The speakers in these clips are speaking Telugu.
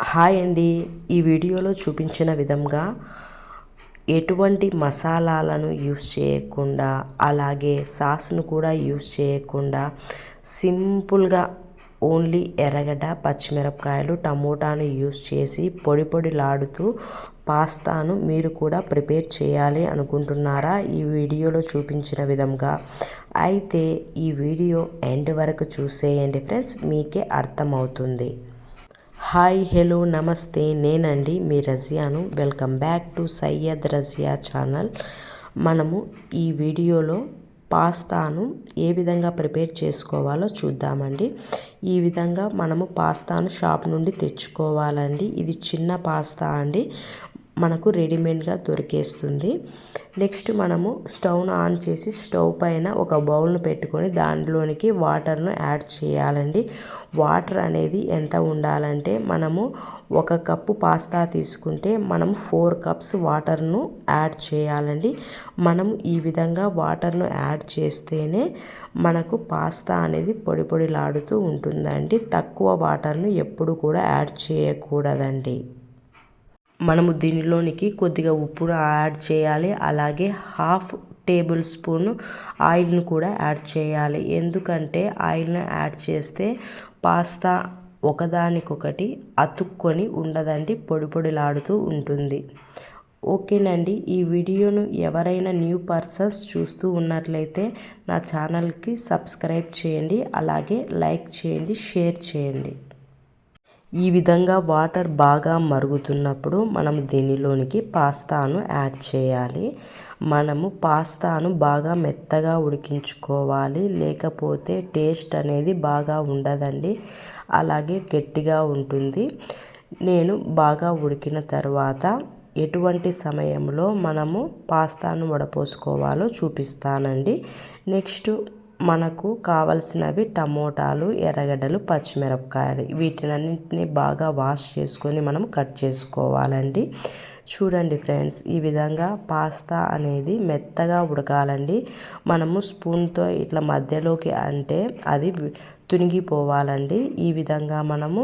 హాయ్ అండి. ఈ వీడియోలో చూపించిన విధంగా ఎటువంటి మసాలాలను యూస్ చేయకుండా అలాగే సాస్ను కూడా యూస్ చేయకుండా సింపుల్గా ఓన్లీ ఎర్రగడ్డ పచ్చిమిరపకాయలు టమోటాను యూస్ చేసి పొడి పొడిలాడుతూ పాస్తాను మీరు కూడా ప్రిపేర్ చేయాలి అనుకుంటున్నారా? ఈ వీడియోలో చూపించిన విధంగా. అయితే ఈ వీడియో ఎండ్ వరకు చూసేయండి ఫ్రెండ్స్. మీకే అర్థమవుతుంది. Hi hello namaste. నేనండి మీ రజియాను. Welcome back to Syed Razia channel. మనము ఈ వీడియోలో పాస్తాను ఏ విధంగా ప్రిపేర్ చేసుకోవాలో చూద్దామండి. ఈ విధంగా మనము పాస్తాను షాప్ నుండి తెచ్చుకోవాలండి. ఇది చిన్న పాస్తా అండి. మనకు రెడీమేడ్గా దొరికేస్తుంది. నెక్స్ట్ మనము స్టవ్ను ఆన్ చేసి స్టవ్ పైన ఒక బౌల్ను పెట్టుకొని దాంట్లోనికి వాటర్ను యాడ్ చేయాలండి. వాటర్ అనేది ఎంత ఉండాలంటే మనము ఒక కప్పు పాస్తా తీసుకుంటే మనం ఫోర్ కప్స్ వాటర్ను యాడ్ చేయాలండి. మనం ఈ విధంగా వాటర్ను యాడ్ చేస్తేనే మనకు పాస్తా అనేది పొడి పొడిలాడుతూ ఉంటుందండి. తక్కువ వాటర్ను ఎప్పుడు కూడా యాడ్ చేయకూడదండి. మనము దీనిలోనికి కొద్దిగా ఉప్పును యాడ్ చేయాలి. అలాగే హాఫ్ టేబుల్ స్పూన్ ఆయిల్ను కూడా యాడ్ చేయాలి. ఎందుకంటే ఆయిల్ని యాడ్ చేస్తే పాస్తా ఒకదానికొకటి అతుక్కొని ఉండదండి పొడి పొడిలాడుతూ ఉంటుంది. ఓకేనండి ఈ వీడియోను ఎవరైనా న్యూ పర్సన్స్ చూస్తూ ఉన్నట్లయితే నా ఛానల్కి సబ్స్క్రైబ్ చేయండి అలాగే లైక్ చేయండి షేర్ చేయండి. ఈ విధంగా వాటర్ బాగా మరుగుతున్నప్పుడు మనం దీనిలోనికి పాస్తాను యాడ్ చేయాలి. మనము పాస్తాను బాగా మెత్తగా ఉడికించుకోవాలి. లేకపోతే టేస్ట్ అనేది బాగా ఉండదండి. అలాగే గట్టిగా ఉంటుంది. నేను బాగా ఉడికిన తర్వాత ఎటువంటి సమయంలో మనము పాస్తాను వడపోసుకోవాలో చూపిస్తానండి. నెక్స్ట్ మనకు కావలసినవి టమోటాలు ఎర్రగడ్డలు పచ్చిమిరపకాయలు. వీటినన్నింటినీ బాగా వాష్ చేసుకొని మనం కట్ చేసుకోవాలండి. చూడండి ఫ్రెండ్స్ ఈ విధంగా పాస్తా అనేది మెత్తగా ఉడకాలండి. మనము స్పూన్తో ఇట్లా మధ్యలోకి అంటే అది తునిగిపోవాలండి. ఈ విధంగా మనము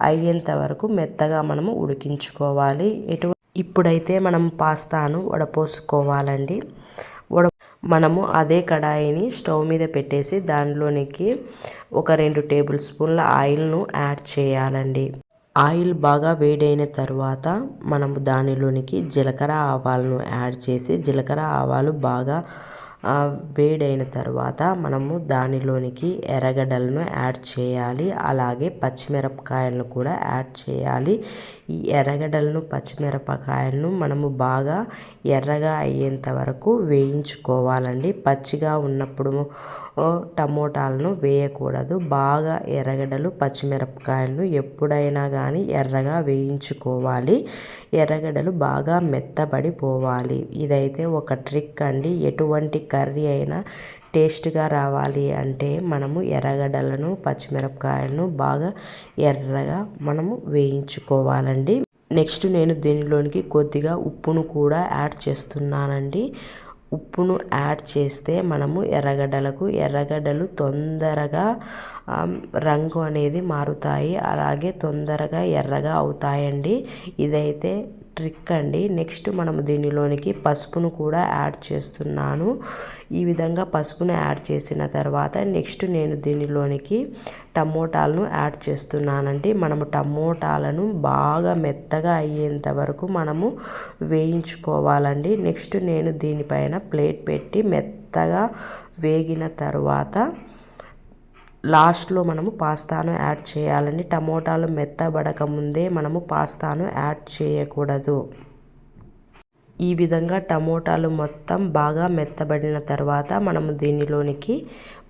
అయ్యేంత వరకు మెత్తగా మనము ఉడికించుకోవాలి. ఎటు ఇప్పుడైతే మనం పాస్తాను వడపోసుకోవాలండి మనము అదే కడాయిని స్టవ్ మీద పెట్టేసి దానిలోనికి ఒక రెండు టేబుల్ స్పూన్ల ఆయిల్ను యాడ్ చేయాలండి. ఆయిల్ బాగా వేడైన తర్వాత మనము దానిలోనికి జీలకర్ర ఆవాలను యాడ్ చేసి జీలకర్ర ఆవాలు బాగా వేడైన తర్వాత మనము దానిలోనికి ఎర్రగడ్డలను యాడ్ చేయాలి. అలాగే పచ్చిమిరపకాయలను కూడా యాడ్ చేయాలి. ఈ ఎర్రగడ్డలను పచ్చిమిరపకాయలను మనము బాగా ఎర్రగా అయ్యేంత వరకు వేయించుకోవాలండి. పచ్చిగా ఉన్నప్పుడు టమోటాలను వేయకూడదు. బాగా ఎర్రగడ్డలు పచ్చిమిరపకాయలను ఎప్పుడైనా కానీ ఎర్రగా వేయించుకోవాలి. ఎర్రగడ్డలు బాగా మెత్తబడిపోవాలి. ఇదైతే ఒక ట్రిక్ అండి. ఎటువంటి కర్రీ అయినా టేస్ట్గా రావాలి అంటే మనము ఎర్రగడ్డలను పచ్చిమిరపకాయలను బాగా ఎర్రగా మనము వేయించుకోవాలండి. నెక్స్ట్ నేను దీనిలోనికి కొద్దిగా ఉప్పును కూడా యాడ్ చేస్తున్నానండి. ఉప్పును యాడ్ చేస్తే మనము ఎర్రగడ్డలకు ఎర్రగడ్డలు తొందరగా రంగు అనేది మారుతాయి. అలాగే తొందరగా ఎర్రగా అవుతాయండి. ఇదైతే ట్రిక్ అండి. నెక్స్ట్ మనము దీనిలోనికి పసుపును కూడా యాడ్ చేస్తున్నాను. ఈ విధంగా పసుపును యాడ్ చేసిన తర్వాత నెక్స్ట్ నేను దీనిలోనికి టమోటాలను యాడ్ చేస్తున్నానండి. మనము టమోటాలను బాగా మెత్తగా అయ్యేంత వరకు మనము వేయించుకోవాలండి. నెక్స్ట్ నేను దీనిపైన ప్లేట్ పెట్టి మెత్తగా వేగిన తర్వాత లాస్ట్లో మనము పాస్తాను యాడ్ చేయాలండి. టమోటాలు మెత్తబడక ముందే మనము పాస్తాను యాడ్ చేయకూడదు. ఈ విధంగా టమోటాలు మొత్తం బాగా మెత్తబడిన తర్వాత మనము దీనిలోనికి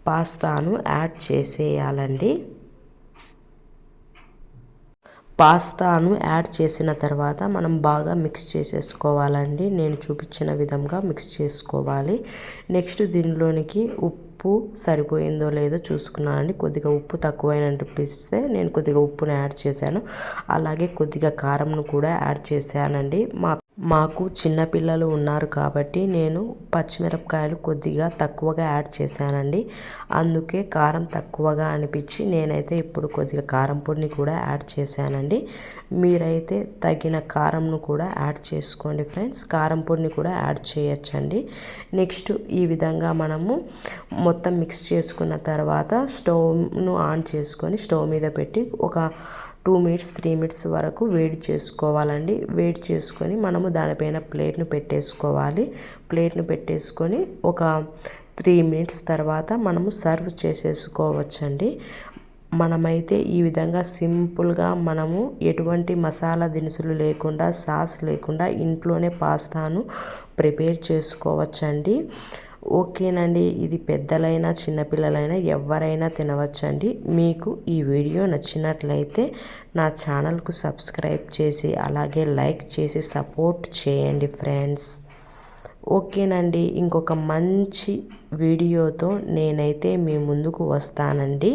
పాస్తాను యాడ్ చేసేయాలండి. పాస్తాను యాడ్ చేసిన తర్వాత మనం బాగా మిక్స్ చేసేసుకోవాలండి. నేను చూపించిన విధంగా మిక్స్ చేసుకోవాలి. నెక్స్ట్ దీనిలోనికి ఉప్పు ఉప్పు సరిపోయిందో లేదో చూసుకున్నానండి కొద్దిగా ఉప్పు తక్కువైన అనిపిస్తే నేను కొద్దిగా ఉప్పును యాడ్ చేశాను. అలాగే కొద్దిగా కారంను కూడా యాడ్ చేశానండి. మా మాకు చిన్నపిల్లలు ఉన్నారు కాబట్టి నేను పచ్చిమిరపకాయలు కొద్దిగా తక్కువగా యాడ్ చేశానండి. అందుకే కారం తక్కువగా అనిపించి నేనైతే ఇప్పుడు కొద్దిగా కారం పొడిని కూడా యాడ్ చేశానండి. మీరైతే తగిన కారంను కూడా యాడ్ చేసుకోండి ఫ్రెండ్స్. కారం పొడిని కూడా యాడ్ చేయొచ్చండి. నెక్స్ట్ ఈ విధంగా మనము మొత్తం మిక్స్ చేసుకున్న తర్వాత స్టవ్ను ఆన్ చేసుకొని స్టవ్ మీద పెట్టి ఒక టూ మినిట్స్ త్రీ మినిట్స్ వరకు వేడి చేసుకోవాలండి. వేడి చేసుకొని మనము దానిపైన ప్లేట్ను పెట్టేసుకోవాలి. ప్లేట్ను పెట్టేసుకొని ఒక త్రీ మినిట్స్ తర్వాత మనము సర్వ్ చేసేసుకోవచ్చండి. మనమైతే ఈ విధంగా సింపుల్గా మనము ఎటువంటి మసాలా దినుసులు లేకుండా సాస్ లేకుండా ఇంట్లోనే పాస్తాను ప్రిపేర్ చేసుకోవచ్చండి. ఓకేనండి. ఇది పెద్దలైనా చిన్నపిల్లలైనా ఎవరైనా తినవచ్చండి. మీకు ఈ వీడియో నచ్చినట్లయితే నా ఛానల్కు సబ్స్క్రైబ్ చేసి అలాగే లైక్ చేసి సపోర్ట్ చేయండి ఫ్రెండ్స్. ఓకేనండి. ఇంకొక మంచి వీడియోతో నేనైతే మీ ముందుకు వస్తానండి.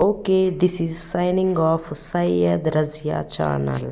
Okay. This is signing off Syed Razia channel.